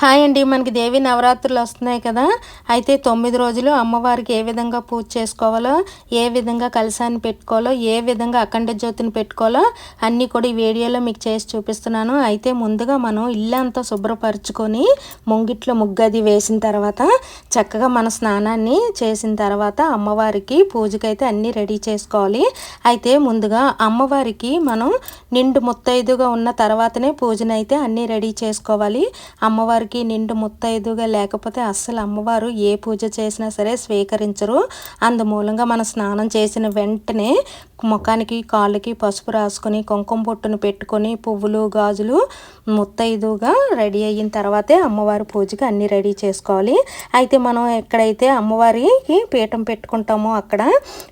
Hi అండి మనకి దేవి నవరాత్రులు వస్తున్నాయి కదా. అయితే తొమ్మిది రోజులు అమ్మవారికి ఏ విధంగా పూజ చేసుకోవాలో ఏ విధంగా కలశాన్ని పెట్టుకోవాలో ఏ విధంగా అఖండ జ్యోతిని పెట్టుకోవాలో అన్నీ కూడా ఈ వీడియోలో మీకు చేసి చూపిస్తున్నాను. అయితే ముందుగా మనం ఇల్లంతా శుభ్రపరచుకొని ముంగిట్లో ముగ్గది వేసిన తర్వాత చక్కగా మన స్నానాన్ని చేసిన తర్వాత అమ్మవారికి పూజకైతే అన్నీ రెడీ చేసుకోవాలి. అయితే ముందుగా అమ్మవారికి మనం నిండు ముత్తైదుగా ఉన్న తర్వాతనే పూజనైతే అన్నీ రెడీ చేసుకోవాలి. అమ్మవారికి అమ్మవారికి నిండు ముత్తైదుగా లేకపోతే అస్సలు అమ్మవారు ఏ పూజ చేసినా సరే స్వీకరించరు. అందుమూలంగా మనం స్నానం చేసిన వెంటనే ముఖానికి కాళ్ళకి పసుపు రాసుకొని కుంకుమ పొట్టును పెట్టుకొని పువ్వులు గాజులు ముత్తైదుగా రెడీ అయిన తర్వాతే అమ్మవారి పూజకి అన్నీ రెడీ చేసుకోవాలి. అయితే మనం ఎక్కడైతే అమ్మవారికి పీఠం పెట్టుకుంటామో అక్కడ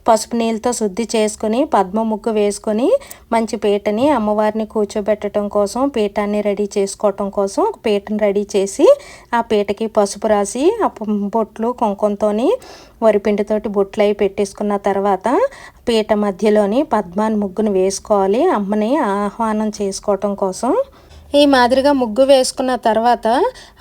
పసుపు నీళ్ళతో శుద్ధి చేసుకొని పద్మ ముగ్గు వేసుకొని మంచి పీటని అమ్మవారిని కూర్చోబెట్టడం కోసం పీఠాన్ని రెడీ చేసుకోవటం కోసం ఒక పీటను రెడీ చేసి ఆ పీటకి పసుపు రాసి ఆ బొట్లు కుంకుమతో వరిపిండితోటి బొట్లు అవి పెట్టేసుకున్న తర్వాత పీట మధ్యలోని పద్మాన్ని ముగ్గును వేసుకోవాలి. అమ్మని ఆహ్వానం చేసుకోవటం కోసం. ఈ మాదిరిగా ముగ్గు వేసుకున్న తర్వాత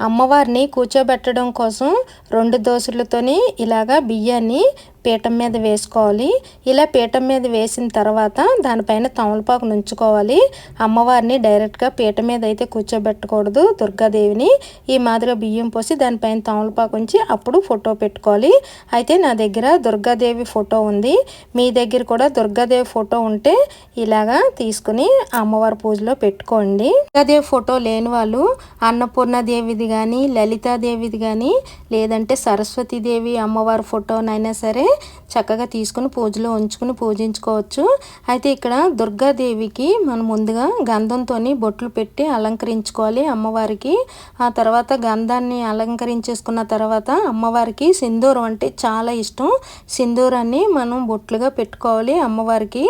అమ్మవారిని కూర్చోబెట్టడం కోసం రెండు దోసులతోని ఇలాగా బియ్యాన్ని పీఠం మీద వేసుకోవాలి. ఇలా పీఠం మీద వేసిన తర్వాత దానిపైన తమలపాకు నుంచుకోవాలి. అమ్మవారిని డైరెక్ట్గా పీఠం మీద అయితే కూర్చోబెట్టకూడదు దుర్గాదేవిని. ఈ మాదిరిగా బియ్యం పోసి దానిపైన తమలపాకు ఉంచి అప్పుడు ఫోటో పెట్టుకోవాలి. అయితే నా దగ్గర దుర్గాదేవి ఫోటో ఉంది. మీ దగ్గర కూడా దుర్గాదేవి ఫోటో ఉంటే ఇలాగా తీసుకుని అమ్మవారి పూజలో పెట్టుకోండి. దుర్గాదేవి ఫోటో లేని వాళ్ళు అన్నపూర్ణదేవిది కానీ లలితాదేవిది కానీ లేదంటే సరస్వతీదేవి అమ్మవారి ఫోటోనైనా సరే చక్కగా తీసుకుని పూజలో ఉంచుకుని పూజించుకోవచ్చు. అయితే ఇక్కడ దుర్గాదేవికి మనం ముందుగా గంధంతో బొట్లు పెట్టి అలంకరించుకోవాలి అమ్మవారికి. ఆ తర్వాత గంధాన్ని అలంకరించేసుకున్న తర్వాత అమ్మవారికి సింధూరం అంటే చాలా ఇష్టం. సింధూరాన్ని మనం బొట్లుగా పెట్టుకోవాలి అమ్మవారికి.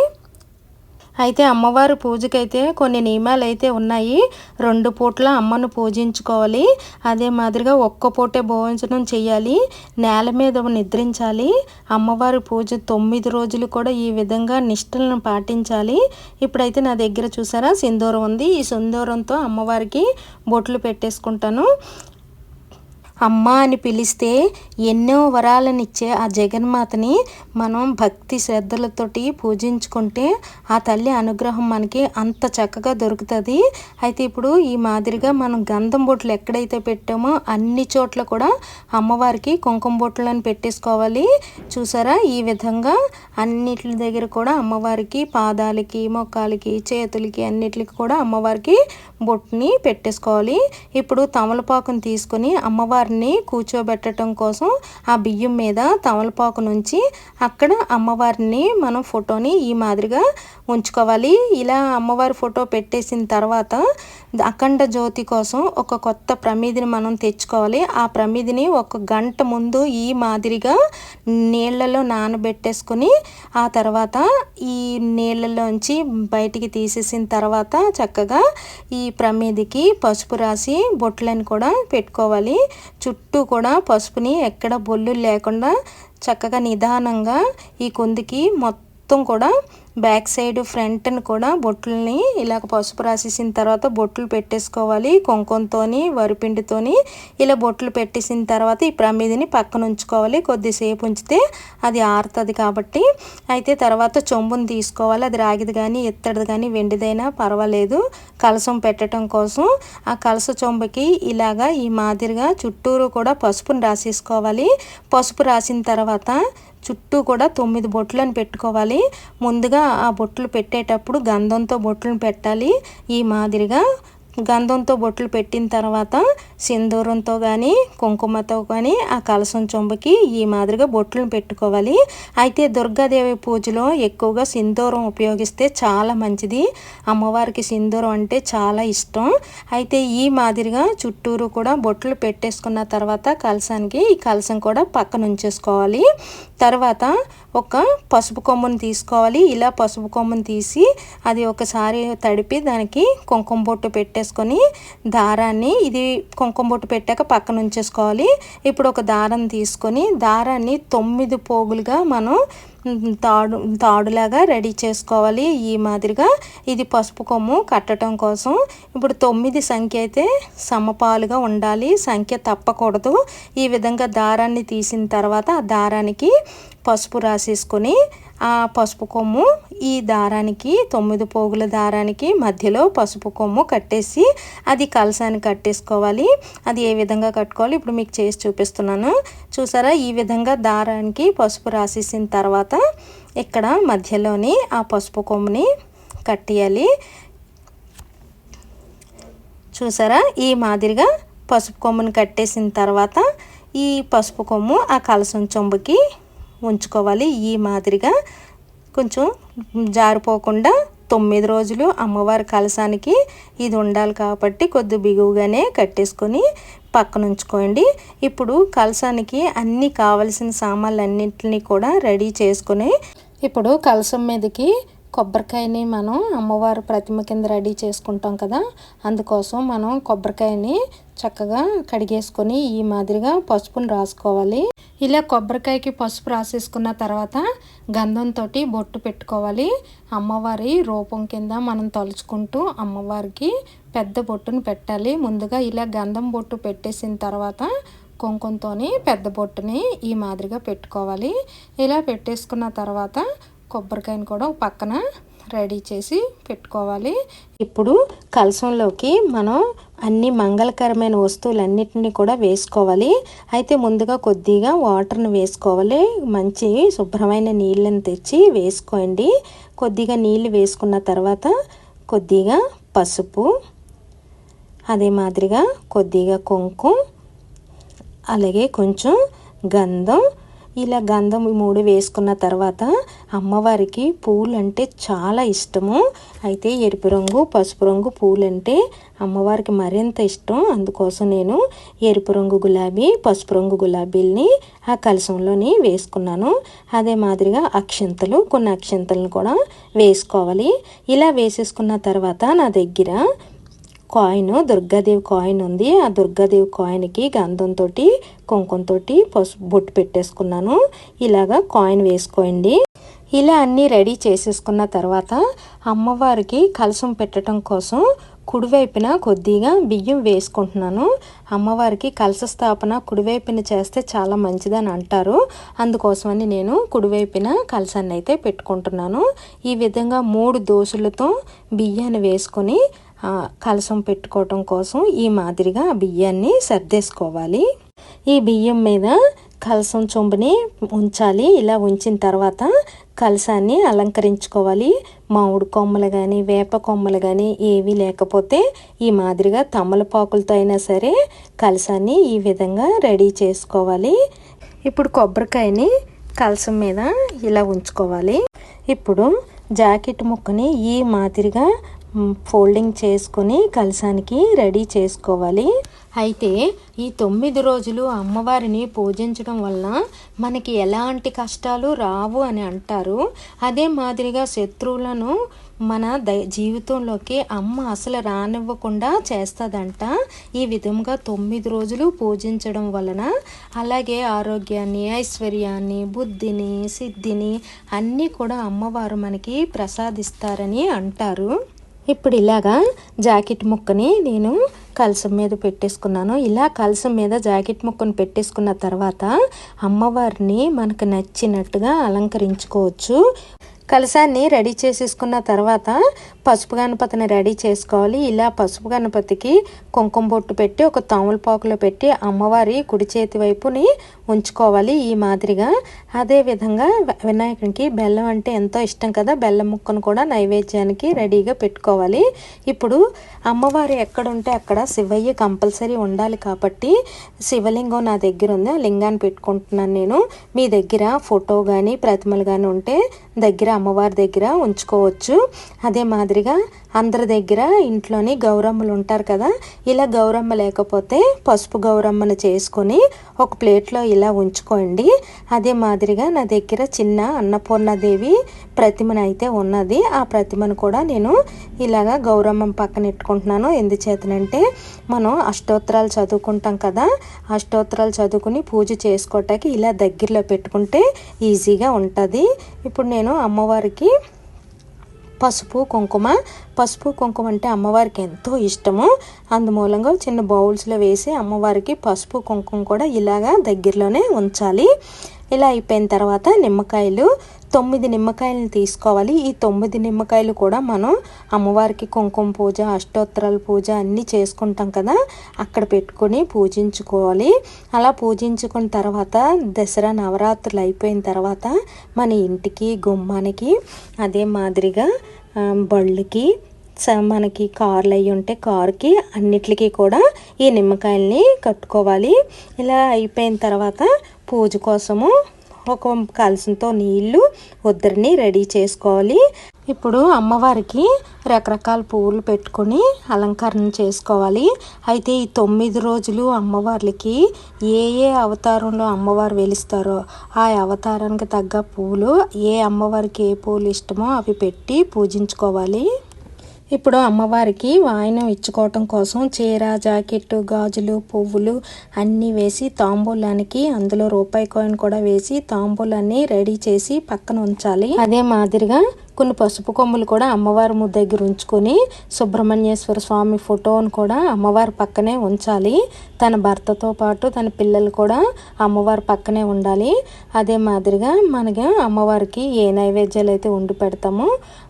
అయితే అమ్మవారి పూజకైతే కొన్ని నియమాలు అయితే ఉన్నాయి. రెండు పూట్ల అమ్మను పూజించుకోవాలి. అదే మాదిరిగా ఒక్క పూటే భోజనం చేయాలి నేల మీద నిద్రించాలి. అమ్మవారి పూజ తొమ్మిది రోజులు కూడా ఈ విధంగా నిష్టలను పాటించాలి. ఇప్పుడైతే నా దగ్గర చూసారా సింధూరం ఉంది. ఈ సింధూరంతో అమ్మవారికి బొట్లు పెట్టేసుకుంటాను. అమ్మ అని పిలిస్తే ఎన్నో వరాలనిచ్చే ఆ జగన్మాతని మనం భక్తి శ్రద్ధలతోటి పూజించుకుంటే ఆ తల్లి అనుగ్రహం మనకి అంత చక్కగా దొరుకుతుంది. అయితే ఇప్పుడు ఈ మాదిరిగా మనం గంధం బొట్లు ఎక్కడైతే పెట్టామో అన్ని చోట్ల కూడా అమ్మవారికి కుంకుమ బొట్లను పెట్టేసుకోవాలి. చూసారా? ఈ విధంగా అన్నిటి దగ్గర కూడా అమ్మవారికి పాదాలకి మొక్కాలకి చేతులకి అన్నిటికి కూడా అమ్మవారికి బొట్టుని పెట్టేసుకోవాలి. ఇప్పుడు తమలపాకుని తీసుకొని అమ్మవారిని కూర్చోబెట్టడం కోసం ఆ బియ్యం మీద తమలపాకు నుంచి అక్కడ అమ్మవారిని మనం ఫోటోని ఈ మాదిరిగా ఉంచుకోవాలి. ఇలా అమ్మవారి ఫోటో పెట్టేసిన తర్వాత అఖండ జ్యోతి కోసం ఒక కొత్త ప్రమిదిని మనం తెచ్చుకోవాలి. ఆ ప్రమిదిని ఒక గంట ముందు ఈ మాదిరిగా నీళ్ళలో నానబెట్టేసుకొని ఆ తర్వాత ఈ నీళ్ళలోంచి బయటికి తీసేసిన తర్వాత చక్కగా ఈ ప్రమిదికి పసుపు రాసి బొట్లని కూడా పెట్టుకోవాలి. చుట్టూ కూడా పసుపుని ఎక్కడ బొల్లు లేకుండా చక్కగా నిదానంగా ఈ కొందికి మొత్తం కూడా బ్యాక్ సైడ్ ఫ్రంట్ని కూడా బొట్లని ఇలాగ పసుపు రాసేసిన తర్వాత బొట్లు పెట్టేసుకోవాలి. కుంకుమతోని వరిపిండితోని ఇలా బొట్లు పెట్టేసిన తర్వాత ఈ ప్రమిదిని పక్కన ఉంచుకోవాలి. కొద్దిసేపు ఉంచితే అది ఆరుతుంది కాబట్టి. అయితే తర్వాత చొంబుని తీసుకోవాలి. అది రాగిది కానీ ఎత్తడిది కానీ వెండిదైనా పర్వాలేదు. కలసం పెట్టడం కోసం. ఆ కలస చొంబకి ఇలాగా ఈ మాదిరిగా చుట్టూరు కూడా పసుపుని రాసేసుకోవాలి. పసుపు రాసిన తర్వాత చుట్టూ కూడా తొమ్మిది బొట్లను పెట్టుకోవాలి. ముందుగా ఆ బొట్లు పెట్టేటప్పుడు గంధంతో బొట్లను పెట్టాలి ఈ మాదిరిగా. గంధంతో బొట్లు పెట్టిన తర్వాత సింధూరంతో కానీ కుంకుమతో కానీ ఆ కలసం చొంబకి ఈ మాదిరిగా బొట్లను పెట్టుకోవాలి. అయితే దుర్గాదేవి పూజలో ఎక్కువగా సింధూరం ఉపయోగిస్తే చాలా మంచిది. అమ్మవారికి సింధూరం అంటే చాలా ఇష్టం. అయితే ఈ మాదిరిగా చుట్టూరు కూడా బొట్లు పెట్టేసుకున్న తర్వాత కలసానికి ఈ కలసం కూడా పక్కన ఉంచేసుకోవాలి తర్వాత ఒక పసుపు కొమ్మును తీసుకోవాలి. ఇలా పసుపు కొమ్మును తీసి అది ఒకసారి తడిపి దానికి కుంకుమ బొట్టు పెట్టే పెట్టేసుకొని దారాన్ని ఇది కుంకుమ బొట్టు పెట్టాక పక్కన ఉంచేసుకోవాలి. ఇప్పుడు ఒక దారం తీసుకొని దారాన్ని తొమ్మిది పోగులుగా మనం తాడు తాడులాగా రెడీ చేసుకోవాలి ఈ మాదిరిగా. ఇది పసుపు కొమ్ము కట్టడం కోసం. ఇప్పుడు తొమ్మిది సంఖ్య అయితే సమపాలుగా ఉండాలి. సంఖ్య తప్పకూడదు. ఈ విధంగా దారాన్ని తీసిన తర్వాత ఆ దారానికి పసుపు రాసేసుకొని ఆ పసుపు కొమ్ము ఈ దారానికి తొమ్మిది పోగుల దారానికి మధ్యలో పసుపు కొమ్ము కట్టేసి అది కలసాన్ని కట్టేసుకోవాలి. అది ఏ విధంగా కట్టుకోవాలి? ఇప్పుడు మీకు చేసి చూపిస్తున్నాను. చూసారా? ఈ విధంగా దారానికి పసుపు రాసేసిన తర్వాత ఇక్కడ మధ్యలోని ఆ పసుపు కొమ్ముని కట్టేయాలి. చూసారా? ఈ మాదిరిగా పసుపు కొమ్ముని కట్టేసిన తర్వాత ఈ పసుపు కొమ్ము ఆ కలసం చొంబుకి ఉంచుకోవాలి. ఈ మాదిరిగా కొంచెం జారిపోకుండా తొమ్మిది రోజులు అమ్మవారి కలసానికి ఇది ఉండాలి కాబట్టి కొద్ది బిగువుగానే కట్టేసుకొని పక్కన ఉంచుకోండి. ఇప్పుడు కలసానికి అన్నీ కావలసిన సామాన్లు అన్నింటినీ కూడా రెడీ చేసుకుని ఇప్పుడు కలసం మీదకి కొబ్బరికాయని మనం అమ్మవారి ప్రతిమ కింద రెడీ చేసుకుంటాం కదా అందుకోసం మనం కొబ్బరికాయని చక్కగా కడిగేసుకొని ఈ మాదిరిగా పసుపుని రాసుకోవాలి. ఇలా కొబ్బరికాయకి పసుపు రాసేసుకున్న తర్వాత గంధంతో బొట్టు పెట్టుకోవాలి. అమ్మవారి రూపం కింద మనం తలుచుకుంటూ అమ్మవారికి పెద్ద బొట్టును పెట్టాలి. ముందుగా ఇలా గంధం బొట్టు పెట్టేసిన తర్వాత కుంకుమతో పెద్ద బొట్టుని ఈ మాదిరిగా పెట్టుకోవాలి. ఇలా పెట్టేసుకున్న తర్వాత కొబ్బరికాయను కూడా పక్కన రెడీ చేసి పెట్టుకోవాలి. ఇప్పుడు కలసంలోకి మనం అన్ని మంగళకరమైన వస్తువులన్నిటిని కూడా వేసుకోవాలి. అయితే ముందుగా కొద్దిగా వాటర్ని వేసుకోవాలి. మంచి శుభ్రమైన నీళ్ళని తెచ్చి వేసుకోండి. కొద్దిగా నీళ్ళు వేసుకున్న తర్వాత కొద్దిగా పసుపు అదే మాదిరిగా కొద్దిగా కుంకుమ అలాగే కొంచెం గంధం ఇలా గంధం మూడు వేసుకున్న తర్వాత అమ్మవారికి పూలు అంటే చాలా ఇష్టము. అయితే ఎరుపు రంగు పసుపు రంగు పూలు అంటే అమ్మవారికి మరింత ఇష్టం. అందుకోసం నేను ఎరుపు రంగు గులాబీ పసుపు రంగు గులాబీల్ని ఆ కలసంలోని వేసుకున్నాను. అదే మాదిరిగా అక్షంతలు కొన్ని అక్షంతలను కూడా వేసుకోవాలి. ఇలా వేసేసుకున్న తర్వాత నా దగ్గర కాయిన్ దుర్గాదేవి కాయిన్ ఉంది. ఆ దుర్గాదేవి కాయిన్కి గంధంతో కుంకుమతో పసుపు బొట్టు పెట్టేసుకున్నాను. ఇలాగా కాయిన్ వేసుకోండి. ఇలా అన్నీ రెడీ చేసేసుకున్న తర్వాత అమ్మవారికి కలసం పెట్టడం కోసం కుడివైపున కొద్దిగా బియ్యం వేసుకుంటున్నాను. అమ్మవారికి కలస స్థాపన కుడివైపున చేస్తే చాలా మంచిదని అంటారు. అందుకోసమని నేను కుడివైపున కలసాన్ని అయితే పెట్టుకుంటున్నాను. ఈ విధంగా మూడు దోశలతో బియ్యాన్ని వేసుకొని కలసం పెట్టుకోవటం కోసం ఈ మాదిరిగా బియ్యాన్ని సర్దేసుకోవాలి. ఈ బియ్యం మీద కలసం చొంబుని ఉంచాలి. ఇలా ఉంచిన తర్వాత కలసాన్ని అలంకరించుకోవాలి. మామిడి కొమ్మలు కానీ వేప కొమ్మలు కానీ ఏవి లేకపోతే ఈ మాదిరిగా తమలపాకులతో అయినా సరే కలసాన్ని ఈ విధంగా రెడీ చేసుకోవాలి. ఇప్పుడు కొబ్బరికాయని కలసం మీద ఇలా ఉంచుకోవాలి. ఇప్పుడు జాకెట్ ముక్కని ఈ మాదిరిగా ఫోల్డింగ్ చేసుకొని కలసానికి రెడీ చేసుకోవాలి. అయితే ఈ తొమ్మిది రోజులు అమ్మవారిని పూజించడం వలన మనకి ఎలాంటి కష్టాలు రావు అని అంటారు. అదే మాదిరిగా శత్రువులను మన దై జీవితంలోకి అమ్మ అసలు రానివ్వకుండా చేస్తుందంట. ఈ విధంగా తొమ్మిది రోజులు పూజించడం వలన అలాగే ఆరోగ్యాన్ని ఐశ్వర్యాన్ని బుద్ధిని సిద్ధిని అన్నీ కూడా అమ్మవారు మనకి ప్రసాదిస్తారని అంటారు. ఇప్పుడు ఇలాగా జాకెట్ ముక్కని నేను కలసం మీద పెట్టేసుకున్నాను. ఇలా కలసం మీద జాకెట్ ముక్కను పెట్టేసుకున్న తర్వాత అమ్మవారిని మనకు నచ్చినట్టుగా అలంకరించుకోవచ్చు. కలసాన్ని రెడీ చేసేసుకున్న తర్వాత పసుపు గణపతిని రెడీ చేసుకోవాలి. ఇలా పసుపు గణపతికి కుంకుమ బొట్టు పెట్టి ఒక తాములపాకులో పెట్టి అమ్మవారి కుడి చేతి వైపుని ఉంచుకోవాలి ఈ మాదిరిగా. అదేవిధంగా వినాయకునికి బెల్లం అంటే ఎంతో ఇష్టం కదా బెల్లం ముక్కను కూడా నైవేద్యానికి రెడీగా పెట్టుకోవాలి. ఇప్పుడు అమ్మవారు ఎక్కడ ఉంటే అక్కడ శివయ్య కంపల్సరీ ఉండాలి కాబట్టి శివలింగం నా దగ్గర ఉంది ఆ లింగాన్ని పెట్టుకుంటున్నాను నేను. మీ దగ్గర ఫోటో కానీ ప్రతిమలు కానీ ఉంటే దగ్గర అమ్మవారి దగ్గర ఉంచుకోవచ్చు. అదే మాదిరి మాదిరిగా అందరి దగ్గర ఇంట్లోని గౌరమ్మలు ఉంటారు కదా ఇలా గౌరమ్మ లేకపోతే పసుపు గౌరమ్మను చేసుకొని ఒక ప్లేట్లో ఇలా ఉంచుకోండి. అదే మాదిరిగా నా దగ్గర చిన్న అన్నపూర్ణాదేవి ప్రతిమను అయితే ఉన్నది. ఆ ప్రతిమను కూడా నేను ఇలాగా గౌరమ్మం పక్కన ఎట్టుకుంటున్నాను ఎందుచేతనంటే మనం అష్టోత్తరాలు చదువుకుంటాం కదా అష్టోత్తరాలు చదువుకుని పూజ చేసుకోవటానికి ఇలా దగ్గరలో పెట్టుకుంటే ఈజీగా ఉంటుంది. ఇప్పుడు నేను అమ్మవారికి పసుపు కుంకుమ. పసుపు కుంకుమ అంటే అమ్మవారికి ఎంతో ఇష్టము. అందుమూలంగా చిన్న బౌల్స్లో వేసి అమ్మవారికి పసుపు కుంకుమ కూడా ఇలాగా దగ్గరలోనే ఉంచాలి. ఇలా అయిపోయిన తర్వాత నిమ్మకాయలు తొమ్మిది నిమ్మకాయలను తీసుకోవాలి. ఈ తొమ్మిది నిమ్మకాయలు కూడా మనం అమ్మవారికి కుంకుమ పూజ అష్టోత్తరాల పూజ అన్నీ చేసుకుంటాం కదా. అక్కడ పెట్టుకొని పూజించుకోవాలి. అలా పూజించుకున్న తర్వాత దసరా నవరాత్రులు అయిపోయిన తర్వాత మన ఇంటికి గుమ్మానికి అదే మాదిరిగా బళ్ళుకి మనకి కార్లు అయ్యి ఉంటే కారుకి అన్నిటికీ కూడా ఈ నిమ్మకాయల్ని కట్టుకోవాలి. ఇలా అయిపోయిన తర్వాత పూజ కోసము ఒక కలసంతో నీళ్ళు ఉద్దరిని రెడీ చేసుకోవాలి. ఇప్పుడు అమ్మవారికి రకరకాల పువ్వులు పెట్టుకొని అలంకరణ చేసుకోవాలి. అయితే ఈ తొమ్మిది రోజులు అమ్మవార్లకి ఏ ఏ అవతారంలో అమ్మవారు వెలుస్తారో ఆ అవతారానికి తగ్గ పువ్వులు ఏ అమ్మవారికి ఏ పువ్వులు ఇష్టమో అవి పెట్టి పూజించుకోవాలి. ఇప్పుడు అమ్మవారికి వాయనం ఇచ్చుకోవటం కోసం చీర జాకెట్టు గాజులు పువ్వులు అన్నీ వేసి తాంబూలానికి అందులో రూపాయి కాయిన్ కూడా వేసి తాంబూలాన్ని రెడీ చేసి పక్కన ఉంచాలి. అదే మాదిరిగా కొన్ని పసుపు కొమ్ములు కూడా అమ్మవారి దగ్గర ఉంచుకొని సుబ్రహ్మణ్యేశ్వర స్వామి ఫోటోను కూడా అమ్మవారి పక్కనే ఉంచాలి. తన భర్తతో పాటు తన పిల్లలు కూడా అమ్మవారి పక్కనే ఉండాలి. అదే మాదిరిగా మనకి అమ్మవారికి ఏ నైవేద్యాలు అయితే వండి పెడతామో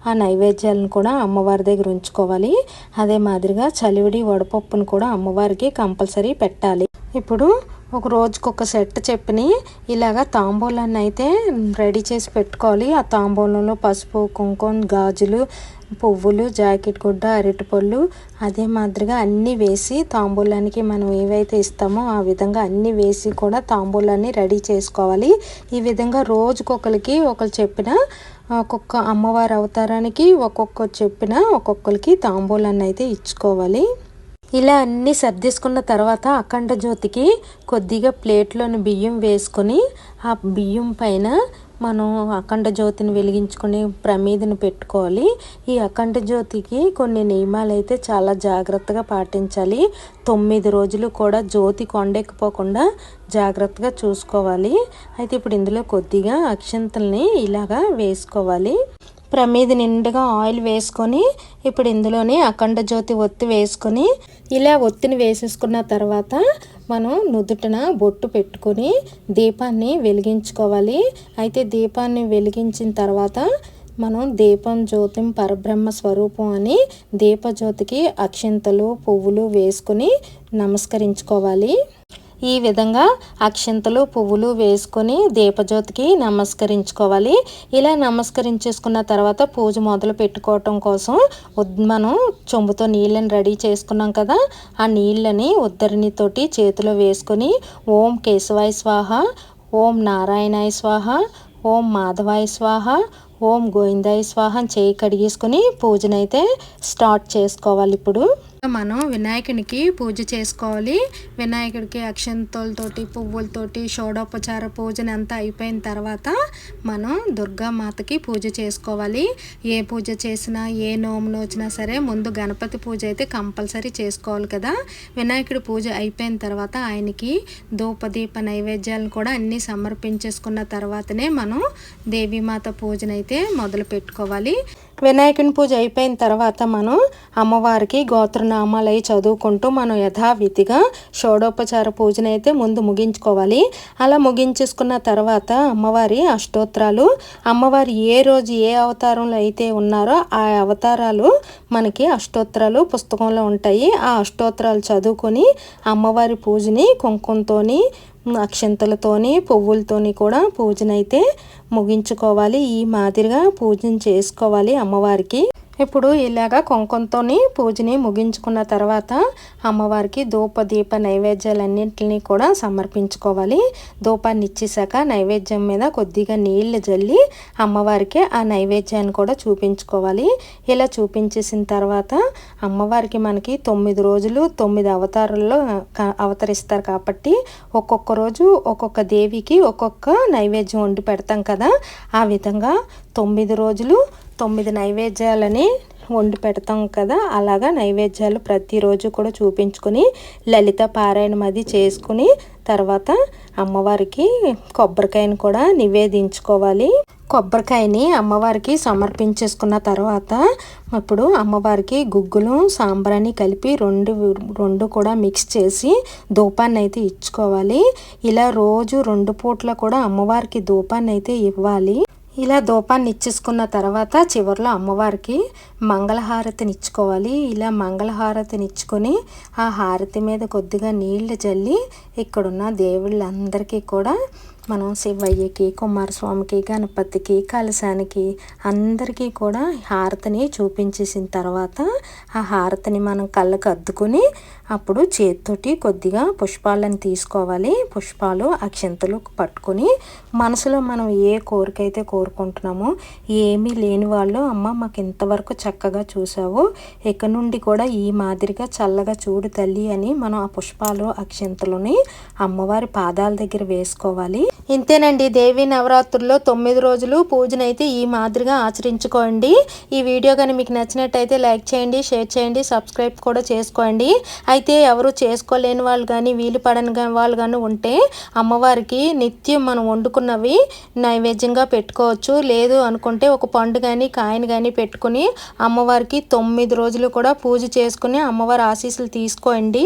ఆ నైవేద్యాలను కూడా అమ్మవారి దగ్గర ఉంచుకోవాలి. అదే మాదిరిగా చలివిడి వడపప్పును కూడా అమ్మవారికి కంపల్సరీ పెట్టాలి. ఇప్పుడు ఒక రోజుకి ఒక సెట్ చెప్పిని ఇలాగ తాంబూలాన్ని అయితే రెడీ చేసి పెట్టుకోవాలి. ఆ తాంబూలంలో పసుపు కుంకుమ గాజులు పువ్వులు జాకెట్ గుడ్డ అరటిపళ్ళు అదే మాదిరిగా అన్నీ వేసి తాంబూలానికి మనం ఏవైతే ఇస్తామో ఆ విధంగా అన్నీ వేసి కూడా తాంబూలాన్ని రెడీ చేసుకోవాలి. ఈ విధంగా రోజుకొకరికి ఒకరు చెప్పిన ఒక్కొక్క అమ్మవారి అవతారానికి ఒక్కొక్క చెప్పిన ఒక్కొక్కరికి తాంబూలాన్ని అయితే ఇచ్చుకోవాలి. ఇలా అన్నీ సర్దేసుకున్న తర్వాత అఖండ జ్యోతికి కొద్దిగా ప్లేట్లోని బియ్యం వేసుకొని ఆ బియ్యం పైన మనం అఖండ జ్యోతిని వెలిగించుకొని ప్రమీదను పెట్టుకోవాలి. ఈ అఖండ జ్యోతికి కొన్ని నియమాలు అయితే చాలా జాగ్రత్తగా పాటించాలి. తొమ్మిది రోజులు కూడా జ్యోతి కొండెక్కిపోకుండా జాగ్రత్తగా చూసుకోవాలి. అయితే ఇప్పుడు ఇందులో కొద్దిగా అక్షంతల్ని ఇలాగా వేసుకోవాలి. ప్రమీద నిండుగా ఆయిల్ వేసుకొని ఇప్పుడు ఇందులోనే అఖండ జ్యోతి ఒత్తి వేసుకొని ఇలా ఒత్తిని వేసేసుకున్న తర్వాత మనం నుదుటన బొట్టు పెట్టుకొని దీపాన్ని వెలిగించుకోవాలి. అయితే దీపాన్ని వెలిగించిన తర్వాత మనం దీపం జ్యోతిం పరబ్రహ్మ స్వరూపం అని దీపజ్యోతికి అక్షింతలు పువ్వులు వేసుకొని నమస్కరించుకోవాలి. ఈ విధంగా అక్షింతలు పువ్వులు వేసుకొని దీపజ్యోతికి నమస్కరించుకోవాలి. ఇలా నమస్కరించేసుకున్న తర్వాత పూజ మొదలు పెట్టుకోవటం కోసం మనం చెంబుతో నీళ్ళని రెడీ చేసుకున్నాం కదా. ఆ నీళ్ళని ఉద్దరినితోటి చేతిలో వేసుకొని ఓం కేశవాయ స్వాహ ఓం నారాయణాయ స్వాహ ఓం మాధవాయ స్వాహ ఓం గోవిందాయ స్వాహ చేయి కడిగేసుకొని పూజనైతే స్టార్ట్ చేసుకోవాలి ఇప్పుడు. మనం వినాయకునికి పూజ చేసుకోవాలి. వినాయకుడికి అక్షంతలతోటి పువ్వులతోటి షోడోపచార పూజని అంతా అయిపోయిన తర్వాత మనం దుర్గామాతకి పూజ చేసుకోవాలి. ఏ పూజ చేసినా ఏ నోమును వచ్చినా సరే ముందు గణపతి పూజ అయితే కంపల్సరీ చేసుకోవాలి కదా. వినాయకుడి పూజ అయిపోయిన తర్వాత ఆయనకి ధూపదీప నైవేద్యాలను కూడా అన్నీ సమర్పించేసుకున్న తర్వాతనే మనం దేవీమాత పూజనైతే మొదలు పెట్టుకోవాలి వినాయకుని పూజ అయిపోయిన తర్వాత మనం అమ్మవారికి గోత్రనామాలు అవి చదువుకుంటూ మనం యథావిధిగా షోడోపచార పూజను అయితే ముందు ముగించుకోవాలి. అలా ముగించేసుకున్న తర్వాత అమ్మవారి అష్టోత్తరాలు అమ్మవారి ఏ రోజు ఏ అవతారంలో అయితే ఉన్నారో ఆ అవతారాలు మనకి అష్టోత్తరాలు పుస్తకంలో ఉంటాయి. ఆ అష్టోత్తరాలు చదువుకొని అమ్మవారి పూజని కుంకుమతోని అక్షంతలతోని పువ్వులతోని కూడా పూజనైతే ముగించుకోవాలి. ఈ మాదిరిగా పూజను చేసుకోవాలి అమ్మవారికి. ఇప్పుడు ఇలాగ కుంకుమతోని పూజని ముగించుకున్న తర్వాత అమ్మవారికి ధూప దీప నైవేద్యాలన్నింటినీ కూడా సమర్పించుకోవాలి. ధూపాన్ని ఇచ్చేసాక నైవేద్యం మీద కొద్దిగా నీళ్ళు జల్లి అమ్మవారికి ఆ నైవేద్యాన్ని కూడా చూపించుకోవాలి. ఇలా చూపించేసిన తర్వాత అమ్మవారికి మనకి తొమ్మిది రోజులు తొమ్మిది అవతారాల్లో అవతరిస్తారు కాబట్టి ఒక్కొక్క రోజు ఒక్కొక్క దేవికి ఒక్కొక్క నైవేద్యం వండి పెడతాం కదా. ఆ విధంగా తొమ్మిది రోజులు తొమ్మిది నైవేద్యాలని వండి పెడతాం కదా అలాగా నైవేద్యాలు ప్రతిరోజు కూడా చూపించుకొని లలిత పారాయణం అది చేసుకుని తర్వాత అమ్మవారికి కొబ్బరికాయను కూడా నివేదించుకోవాలి. కొబ్బరికాయని అమ్మవారికి సమర్పించేసుకున్న తర్వాత ఇప్పుడు అమ్మవారికి గుగ్గులు సాంబ్రాన్ని కలిపి రెండు రెండు కూడా మిక్స్ చేసి ధూపాన్ని అయితే ఇచ్చుకోవాలి. ఇలా రోజు రెండు పూట్ల కూడా అమ్మవారికి ధూపాన్ని అయితే ఇవ్వాలి. ఇలా దూపాన్ని ఇచ్చేసుకున్న తర్వాత చివరిలో అమ్మవారికి మంగళహారతిని ఇచ్చుకోవాలి. ఇలా మంగళహారతిని ఇచ్చుకొని ఆ హారతి మీద కొద్దిగా నీళ్ళు చల్లి ఇక్కడున్న దేవుళ్ళందరికీ కూడా మనం శివయ్యకి కుమారస్వామికి గణపతికి కలశానికి అందరికీ కూడా హారతిని చూపించేసిన తర్వాత ఆ హారతిని మనం కళ్ళకు అద్దుకొని అప్పుడు చేతితోటి కొద్దిగా పుష్పాలను తీసుకోవాలి. పుష్పాలు అక్షంతలు పట్టుకొని మనసులో మనం ఏ కోరిక అయితే కోరుకుంటున్నామో ఏమీ లేని వాళ్ళు అమ్మ మాకు ఇంతవరకు చక్కగా చూసావు ఇక నుండి కూడా ఈ మాదిరిగా చల్లగా చూడు తల్లి అని మనం ఆ పుష్పాలు అక్షంతలని అమ్మవారి పాదాల దగ్గర వేసుకోవాలి. ఇంతేనండి దేవి నవరాత్రుల్లో తొమ్మిది రోజులు పూజనైతే ఈ మాదిరిగా ఆచరించుకోండి. ఈ వీడియో కానీ మీకు నచ్చినట్టయితే లైక్ చేయండి షేర్ చేయండి సబ్స్క్రైబ్ కూడా చేసుకోండి. అయితే ఎవరు చేసుకోలేని వాళ్ళు కానీ వీలు పడని వాళ్ళు కానీ ఉంటే అమ్మవారికి నిత్యం మనం వండుకున్నవి నైవేద్యంగా పెట్టుకోవచ్చు. లేదు అనుకుంటే ఒక పండు కానీ కాయను కానీ పెట్టుకుని అమ్మవారికి తొమ్మిది రోజులు కూడా పూజ చేసుకుని అమ్మవారి ఆశీస్సులు తీసుకోండి.